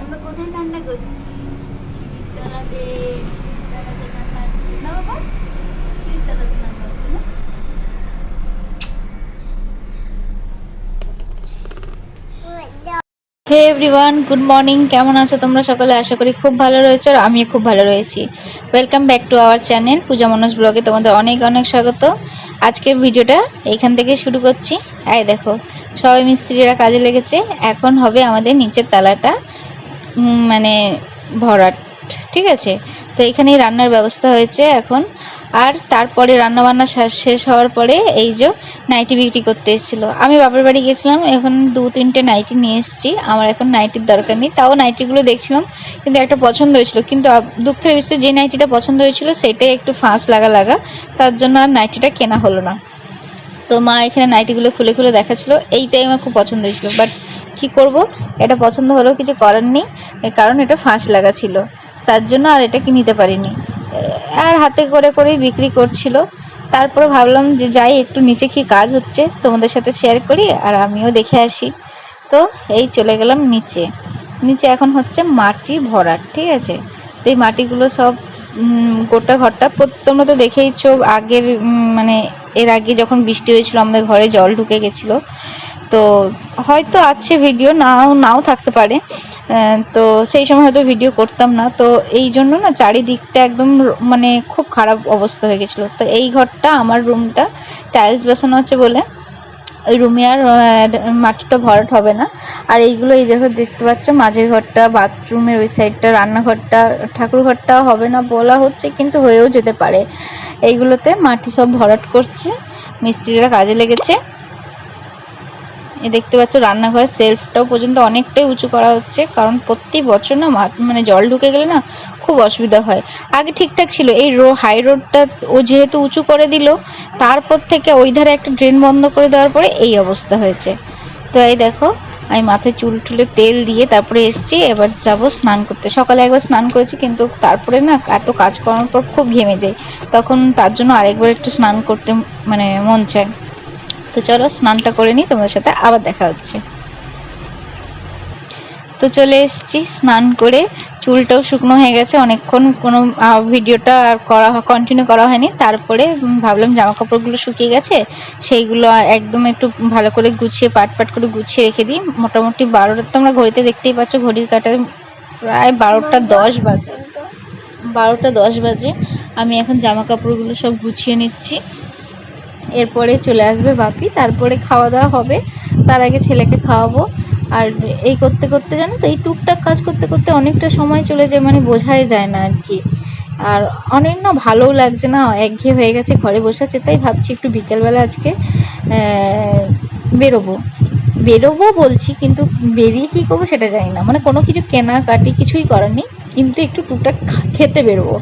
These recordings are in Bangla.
আমরা কোথায় করছি? হে এভরিওয়ান গুড মর্নিং কেমন আছো তোমরা সকলে? আশা করি খুব ভালো রয়েছে আর আমিও খুব ভালো রয়েছি। Welcome back to our channel Puja Manoj ব্লগে তোমাদের অনেক অনেক স্বাগত। আজকের ভিডিওটা এইখান থেকে শুরু করছি। আয় দেখো, সবাই মিস্ত্রিরা কাজে লেগেছে। এখন হবে আমাদের নিচের তালাটা। মানে ভরাট, ঠিক আছে? তো এখানেই রান্নার ব্যবস্থা হয়েছে এখন। আর তারপরে রান্নাবান্না শেষ হওয়ার পরে এই যে নাইটি বিক্রি করতে এসেছিল। আমি বাপের বাড়ি গেছিলাম, এখন দু, তিনটে নাইটি নিয়ে এসেছি। আমার এখন নাইটির দরকার নেই। তাও নাইটিগুলো দেখছিলাম, কিন্তু একটা পছন্দ হয়েছিল। কিন্তু দুঃখের বিষয়, যে নাইটিটা পছন্দ হয়েছিল, সেটাই একটু ফাঁস লাগা লাগা তার জন্য আর নাইটিটা কেনা হলো না। তো মা এখানে নাইটিগুলো খুলে খুলে দেখাচ্ছিল। এইটাই আমার খুব পছন্দ হয়েছিল। বাট কি করব? এটা পছন্দ হলেও কিছু করার নেই কারণ এটা ফাঁস লাগা ছিল। তার জন্য আর এটা কি নিতে পারিনি। আর হাতে করে করেই বিক্রি করছিল। তারপরে ভাবলাম যে যাই, একটু নিচে কি কাজ হচ্ছে, তোমাদের সাথে শেয়ার করি আর আমিও দেখে আসি। তো এই চলে গেলাম নিচে। নিচে এখন হচ্ছে মাটি ভরাট, ঠিক আছে? তো এই মাটিগুলো সব গোটা ঘরটা তোমরা তো দেখেইছো আগের মানে এর আগে যখন বৃষ্টি হয়েছিল, আমাদের ঘরে জল ঢুকে গেছিল। তো হয়তো আছে ভিডিও নাও নাও থাকতে পারে। তো সেই সময় হয়তো ভিডিও করতাম না। তো এই জন্য না চারিদিকটা একদম মানে খুব খারাপ অবস্থা হয়ে গেছিল। তো এই ঘরটা, আমার রুমটা টাইলস বসানো আছে বলে, ওই রুমে আর মাটিটা ভরাট হবে না। আর এইগুলো এই দেখো, দেখতে পাচ্ছ, মাঝের ঘরটা বাথরুমের ওই সাইডটা রান্নাঘরটা ঠাকুর ঘরটা হবে না বলা হচ্ছে, কিন্তু হয়েও যেতে পারে। এইগুলোতে মাটি সব ভরাট করছে, মিস্ত্রিরা কাজে লেগেছে। এ দেখতে পাচ্ছ রান্নাঘরের সেলফটাও পর্যন্ত অনেকটাই উঁচু করা হচ্ছে, কারণ প্রতি বছর না মানে জল ঢুকে গেলে না খুব অসুবিধা হয়। আগে ঠিকঠাক ছিল, এই রো হাই রোডটা ও যেহেতু উঁচু করে দিল, তারপর থেকে ওই ধারে একটা ড্রেন বন্ধ করে দেওয়ার পরে এই অবস্থা হয়েছে। তো এই দেখো, আমি মাথায় চুল টুলে তেল দিয়ে তারপরে এসছি, এবার যাব স্নান করতে। সকালে একবার স্নান করেছি, কিন্তু তারপরে না এত কাজ করার পর খুব ঘেমে যাই। তখন তার জন্য আরেকবার একটু স্নান করতে মানে মন চায়। তো চলো স্নানটা করে নিই তোমাদের সাথে আবার দেখা হচ্ছে। তো চলে এসেছি স্নান করে। চুলটাও শুকনো হয়ে গেছে অনেকক্ষণ কোনো ভিডিওটা আর করা কন্টিনিউ করা হয়নি। তারপরে ভাবলাম জামা কাপড়গুলো শুকিয়ে গেছে সেইগুলো একদম একটু ভালো করে গুছিয়ে পাট পাট করে গুছিয়ে রেখে দিই। মোটামুটি বারোটা তোমরা ঘড়িতে দেখতেই পাচ্ছ ঘড়ির কাটায় প্রায় বারোটা দশ বাজে। বারোটা দশ বাজে। আমি এখন জামা কাপড়গুলো সব গুছিয়ে নিচ্ছি। এরপরে চলে আসবে বাপি, তারপরে খাওয়া দাওয়া হবে, তার আগে ছেলেকে খাওয়াবো। আর এই করতে করতে জানো তো, এই টুকটাক কাজ করতে করতে অনেকটা সময় চলে যায় মানে বোঝাই যায় না আর কি। আর অনেক না ভালোও লাগছে না, একঘেয়ে হয়ে গেছে, ঘরে বসে আছে, তাই ভাবছি একটু বিকেলবেলা আজকে বেরোবো। বেরোবো বলছি, কিন্তু বেরিয়ে কী করব সেটা জানি না মানে কোনো কিছু কেনাকাটি কিছুই করার নেই। কিন্তু একটু টুকটাক খেতে বেরোবো।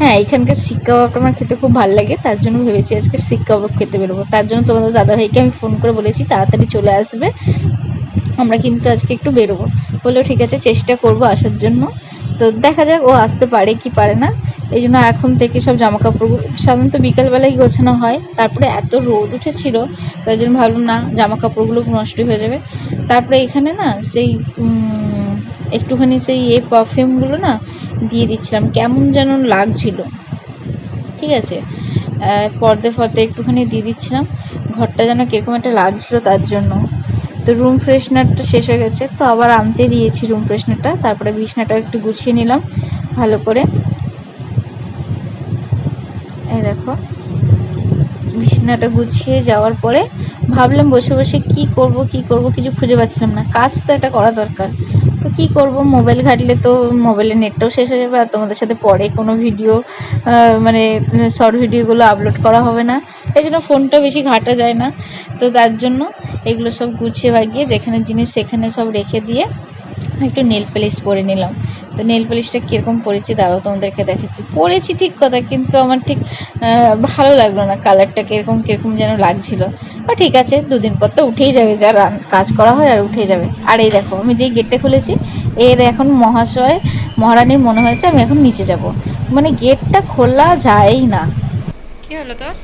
হ্যাঁ এখানকার শিক কাবাবটা আমার খেতে খুব ভালো লাগে, তার জন্য ভেবেছি আজকে শিক কাবাব খেতে বেরোবো। তার জন্য তোমাদের দাদাভাইকে আমি ফোন করে বলেছি, তাড়াতাড়ি চলে আসবে। আমরা কিন্তু আজকে একটু বেরোবো। বলল, ঠিক আছে, চেষ্টা করব আসার জন্য। তো দেখা যাক, ও আসতে পারে কি পারে না। এই জন্য এখন থেকে সব জামা কাপড়গুলো সাধারণত বিকালবেলায় গোছানো হয়। তারপরে এত রোদ উঠেছিল, তাই জন্য ভাবলাম, না জামা কাপড়গুলো নষ্ট হয়ে যাবে। তারপরে এখানে না, সেই একটুখানি সেই এ পারফিউমগুলো না দিয়ে দিচ্ছিলাম। কেমন যেন লাগছিল। ঠিক আছে? পর্দে ফর্দে একটুখানি দিয়ে দিচ্ছিলাম। ঘরটা যেন কীরকম একটা লাগছিল তার জন্য। তো রুম ফ্রেশনারটা শেষ হয়ে গেছে। তো আবার আনতে দিয়েছি রুম ফ্রেশনারটা তারপরে বিছনাটা একটু গুছিয়ে নিলাম ভালো করে। এই দেখো। বিছানাটা গুছিয়ে যাওয়ার পরে ভাবলাম বসে বসে কি করব কি করব কিছু খুঁজে পাচ্ছিলাম না। কাজ তো একটা করা দরকার। তো কি করব? মোবাইল ঘাটলে তো মোবাইলের নেটটাও শেষ হয়ে যাবে, আর তোমাদের সাথে পরে কোনো ভিডিও মানে শর্ট ভিডিওগুলো আপলোড করা হবে না। এই জন্য ফোনটা বেশি ঘাটা যায় না। তো তার জন্য এগুলো সব গুছিয়ে বাগিয়ে যেখানে জিনিস সেখানে সব রেখে দিয়ে একটু নেল পালিশ পরে নিলাম। তো নেল পালিশটা কীরকম পরেছি দাঁড়াও তোমাদেরকে দেখেছি পরেছি ঠিক কথা, কিন্তু আমার ঠিক ভালো লাগল না কালারটা কীরকম কীরকম যেন লাগছিল। বা ঠিক আছে, দুদিন পর তো উঠেই যাবে, যা কাজ করা হয় আর উঠে যাবে। আর এই দেখো, আমি যেই গেটটা খুলেছি, এর এখন মহাশয়, মহারানীর মনে হয়েছে আমি এখন নিচে যাব। মানে গেটটা খোলা যায়ই না। কি হলো তোর?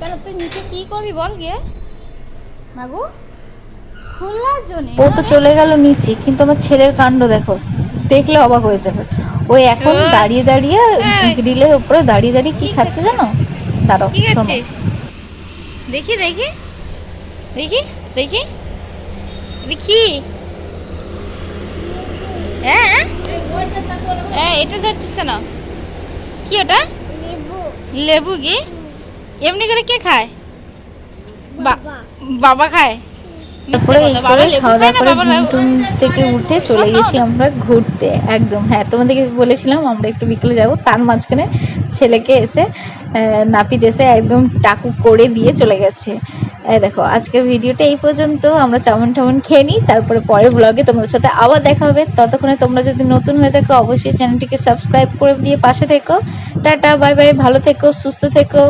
কেন তুই নিচে কি করবি বল গিয়ে? মাগু খোলার জন্য ও তো চলে গেল নিচে কিন্তু আমার ছেলের কাণ্ড দেখো। দেখলে অবাক হয়ে যাবে। ওই এখন দাঁড়িয়ে দাঁড়িয়ে গ্রিলের উপরে দাঁড়িয়ে দাঁড়িয়ে কি খাচ্ছে জানো? দাঁড়াও শোনো। দেখি দেখি। দেখি দেখি। কি হ্যাঁ? হ্যাঁ এটা ধরছিস কেন? কি ওটা? লেবু কি? এমনি করে কে খায়? বাবা খায়। তারপরে এই মিথ্যে কথা, বাবা করে খাওয়া দাওয়া করে ঘুম থেকে উঠে চলে গেছি আমরা ঘুরতে একদম। হ্যাঁ তোমাদেরকে বলেছিলাম আমরা একটু বিকেলে যাব। তার মাঝখানে ছেলেকে এসে নাপিত এসে একদম টাকু করে দিয়ে চলে গেছে। দেখো আজকের ভিডিওটা এই পর্যন্ত। আমরা চাউমিন টাউমিন খেয়ে নিই তারপরে পরের ব্লগে তোমাদের সাথে আবার দেখা হবে। ততক্ষণে তোমরা যদি নতুন হয়ে থাকো অবশ্যই চ্যানেলটিকে সাবস্ক্রাইব করে দিয়ে পাশে থেকো। টাটা বাই বাই ভালো থেকো সুস্থ থেকো।